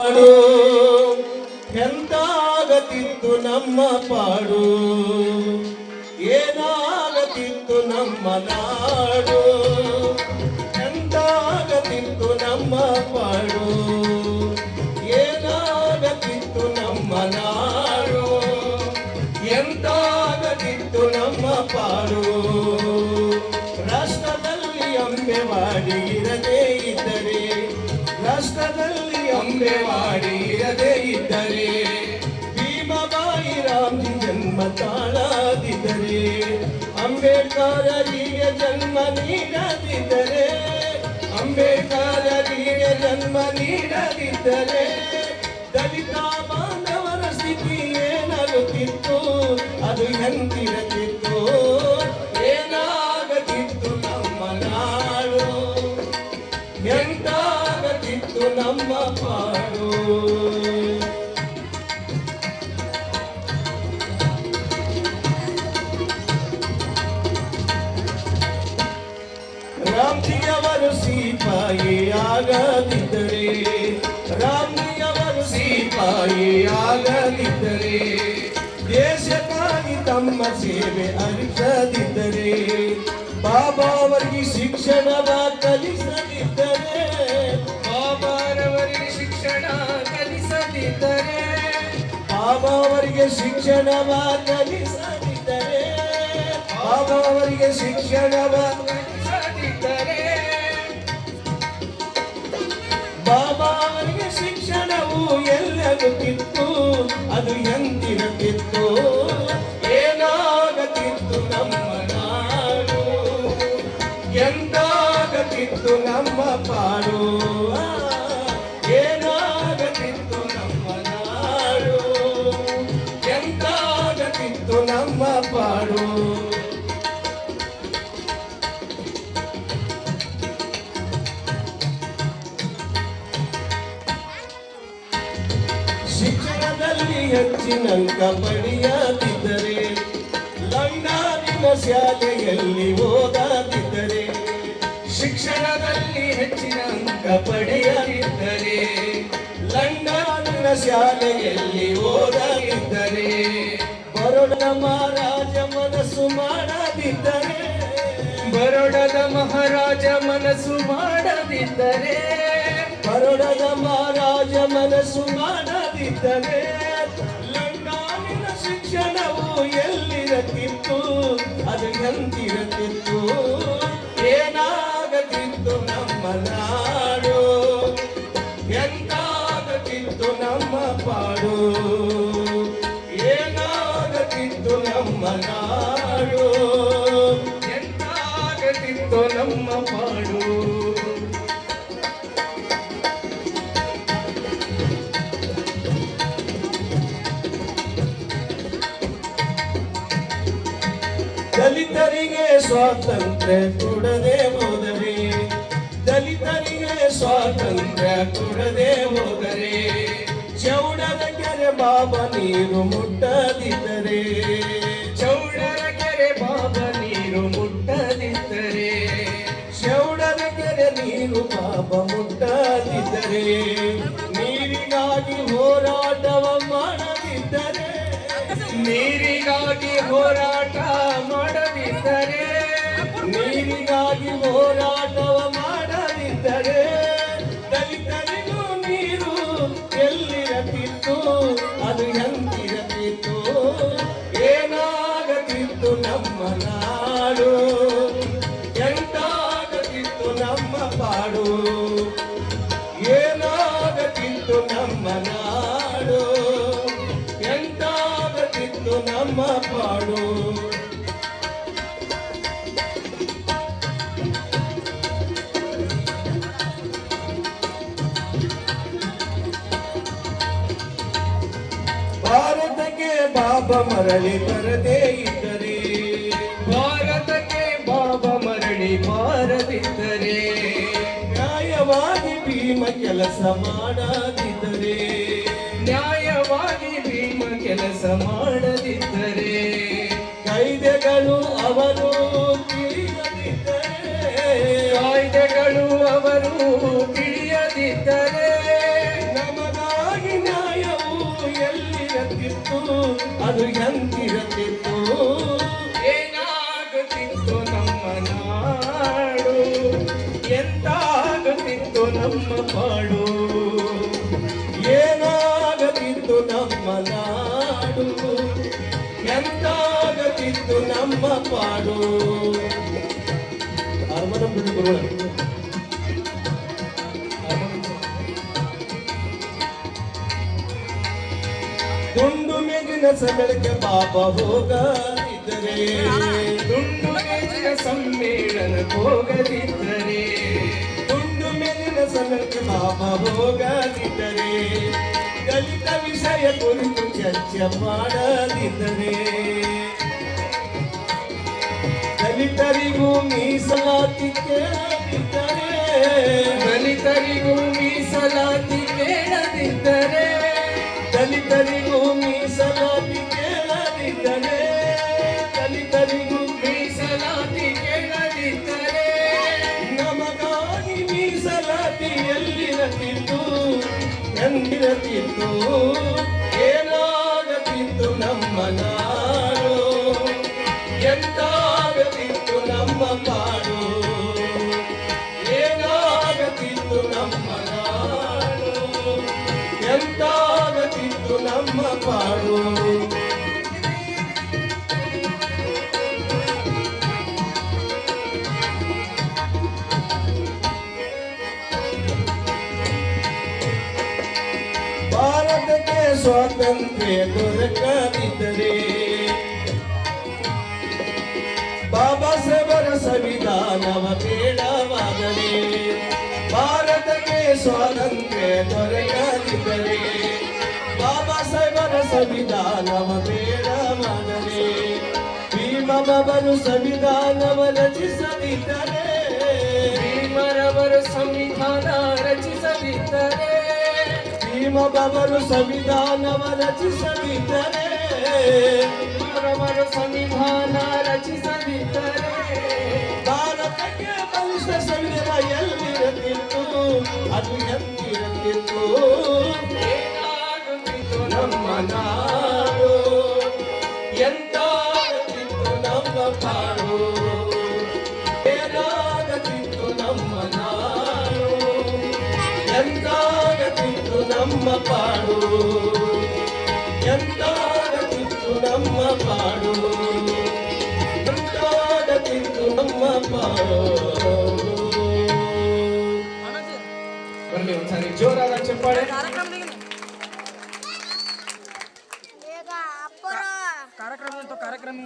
ಪಾಡು. ಎಂತಾಗತಿತ್ತು ನಮ್ಮ ಪಾಡು? ಏನಾಗತಿತ್ತು ನಮ್ಮ ನಾಡು? ಎಂತಾಗತಿತ್ತು ನಮ್ಮ ಪಾಡು? ಏನಾಗತಿತ್ತು ನಮ್ಮ ನಾಡು? ಎಂತಾಗತಿತ್ತು ನಮ್ಮ ಪಾಡು? ರಾಷ್ಟ್ರದಲ್ಲಿ ಇರದೇ ಇದ್ದರೆ ರಾಷ್ಟ್ರದಲ್ಲಿ ಅಂಬೆವಾಡಿ ಇರದೇ ಇದ್ದರೆ ಭೀಮಬಾಯಿ ರಾಮಿ ಜನ್ಮ ತಾಳದಿದ್ದರೆ, ಅಂಬೇಡ್ಕರರಿಗೆ ಜನ್ಮ ನೀಡದಿದ್ದರೆ, ಅಂಬೇಡ್ಕರರಿಗೆ ಜನ್ಮ ನೀಡದಿದ್ದರೆ, ದಲಿತ ಬಾಂಧವರ ಸ್ಥಿತಿ ಏನಾಗುತ್ತಿತ್ತು? ಅದು ಎಂತಿರತಿತ್ತು ಆಗದಿದ್ದರೆ ದೇಶಕ್ಕಾಗಿ ತಮ್ಮ ಸೇವೆ ಅರಿಸದಿದ್ದರೆ ಬಾಬಾವರಿಗೆ ಶಿಕ್ಷಣದ ಕಲಿಸದಿದ್ದರೆ ಬಾಬಾರವರಿಗೆ ಶಿಕ್ಷಣ ಕಲಿಸದಿದ್ದರೆ ಬಾಬಾವರಿಗೆ ಶಿಕ್ಷಣವ ಕಲಿಸದಿದ್ದರೆ ಬಾಬಾ ಅವರಿಗೆ ಶಿಕ್ಷಣವ ಕಲಿಸದಿದ್ದರೆ. ಬಾಬಾ ಅವರಿಗೆ ಕಿತ್ತು ಅದು ಎಂದಿರುತ್ತಿತ್ತು ಶಿಕ್ಷಣದಲ್ಲಿ ಹೆಚ್ಚಿನ ಅಂಕ ಪಡೆಯದಿದ್ದರೆ ಲಂಡಾನಿನ ಶಾಲೆಯಲ್ಲಿ ಓದದಿದ್ದರೆ ಶಿಕ್ಷಣದಲ್ಲಿ ಹೆಚ್ಚಿನ ಅಂಕ ಪಡೆಯದಿದ್ದರೆ ಲಂಡಾನಿನ ಶಾಲೆಯಲ್ಲಿ ಓದದಿದ್ದರೆ ಬರೋಡ ಮಹಾರಾಜ ಮನಸ್ಸು ಮಾಡದಿದ್ದರೆ ಬರೋಡದ ಮಹಾರಾಜ ಮನಸ್ಸು ಮಾಡದಿದ್ದರೆ ಬರೋಡದ ಮಹಾರಾಜ ಮನಸ್ಸು ಮಾಡದಿದ್ದರೆ ಶಿಕ್ಷಣವು ಎಲ್ಲಿರತಿತ್ತು ಅದು ಎಂತಿರತ್ತಿತ್ತು? ಏನಾಗತ್ತಿತ್ತು ನಮ್ಮ ನಾಡು? ಎಂತಾಗತ್ತಿತ್ತು ನಮ್ಮ ಪಾಡು? ಏನಾಗತ್ತಿತ್ತು ನಮ್ಮ ನಾಡು? ಎಂತಾಗತ್ತಿತ್ತು ನಮ್ಮ ಪಾಡು? ದಲಿತರಿಗೆ ಸ್ವಾತಂತ್ರ್ಯ ಕೊಡದೆ ಹೋದರೆ, ದಲಿತರಿಗೆ ಸ್ವಾತಂತ್ರ್ಯ ಕೊಡದೆ ಹೋದರೆ, ಚೌಡರ ಕೆರೆ ಬಾಬ ನೀರು ಮುಟ್ಟದಿದ್ದರೆ, ಚೌಡರ ಕೆರೆ ಬಾಬ ನೀರು ಮುಟ್ಟದಿದ್ದರೆ, ಚೌಡರ ಕೆರೆ ನೀರು ಬಾಬ ಮುಟ್ಟದಿದ್ದರೆ, ನೀರಿಗಾಗಿ ಹೋರಾಟವ ಮಾಡದಿದ್ದರೆ, ನೀರಿಗಾಗಿ ಹೋರಾಟ ಮಾಡದಿದ್ದರೆ ನೀರಿಗಾಗಿ ಹೋರಾಟವ ಮಾಡದಿದ್ದರೆ ದಲಿತರಿಗೂ ನೀರು ಎಲ್ಲಿರತಿತ್ತು ಅದು ಎಂದಿರತಿತ್ತು ಏನಾಗತಿತ್ತು ನಮ್ಮ ನಾಡು? ಬಾಬಾ ಮರಳಿ ಬರದೇ ಇದ್ದರೆ, ಭಾರತಕ್ಕೆ ಬಾಬ ಮರಳಿ ಬಾರದಿದ್ದರೆ, ನ್ಯಾಯವಾಗಿ ಭೀಮ ಕೆಲಸ ಮಾಡದಿದ್ದರೆ, ನ್ಯಾಯವಾಗಿ ಭೀಮ ಕೆಲಸ ಮಾಡದಿದ್ದರೆ, ಕಾಯ್ದೆಗಳು ಅವರು ಕಾಯ್ದೆಗಳು ಪಾಡು. ಏನಾಗದಿತ್ತು ನಮ್ಮ ನಾಡು? ಎಂತಾಗದಿತ್ತು ನಮ್ಮ ಪಾಡು? ಅರ್ಮನ ಬಿಡುಗರು ದುಂಡು ಮೇಜಿನ ಸಮ್ಮೇಳಕ್ಕೆ ಪಾಪ ಹೋಗದಿದ್ದರೆ ದುಂಡು ಮೇಜಿನ ಸಮ್ಮೇಳನ ಹೋಗದಿದ್ದರೆ ಮೇಜಿನ ಸಮೇಳಕ್ಕೆ ಪಾಪ ಹೋಗದಿದ್ದರೆ ದಲಿತ ವಿಷಯ ಕುರಿತು ಚರ್ಚೆ ಮಾಡದಿದ್ದರೆ ದಲಿತರಿಗೂ ಮೀಸಲಾತಿ ಎಂದಿರತಿತ್ತು ಏನಾಗತಿತ್ತು ಸ್ವಾತಂತ್ರ್ಯ ದೊರಕದಿದ್ದರೆ ಬಾಬಾ ಸಾಹೇಬರ ಸಂವಿಧಾನವ ಬೇಡವಾದರೆ ಭಾರತಕ್ಕೆ ಸ್ವಾತಂತ್ರ್ಯ ದೊರಕದಿದ್ದರೆ ಬಾಬಾ ಸಾಹೇಬರ ಸಂವಿಧಾನವ ಬೇಡವಾದರೆ ಭೀಮಬರು ಸಂವಿಧಾನವ ರಚಿಸದಿದ್ದರೆ ಭೀಮರವರು ಸಂವಿಧಾನ ಭೀಮಬರು ಸಂವಿಧಾನವ ರಚಿಸದಿದ್ದರೆ ಭೀಮರವರು ಸಂವಿಧಾನ ರಚಿಸದಿದ್ದರೆ, ಭಾರತಕ್ಕೆ ಬಲಿಷ್ಠ ಸಂವಿಧಾನ ಎಲ್ಲಿರತಿತ್ತು ಅದು ಏನಾಗುತ್ತಿತ್ತು ನಮ್ಮ ನಾಡು? ಎಂತಾಗತಿತ್ತು ನಮ್ಮ ಪಾಡು ಏನಾಗತಿತ್ತು ನಮ್ಮ ನಾಡು? ಎಂತಾಗತಿತ್ತು ನಮ್ಮ ಪಾಡು. ಎಂತಾಗತಿತ್ತು ನಮ್ಮ ಪಾಡು. ಎಂತಾಗತಿತ್ತು ನಮ್ಮ ಪಾಡು. ಬರಲಿ ಒಂದ್ಸಾರಿ ಜೋರಾದ ಚಪ್ಪಾಳೆ. ಕಾರ್ಯಕ್ರಮ ಕಾರ್ಯಕ್ರಮ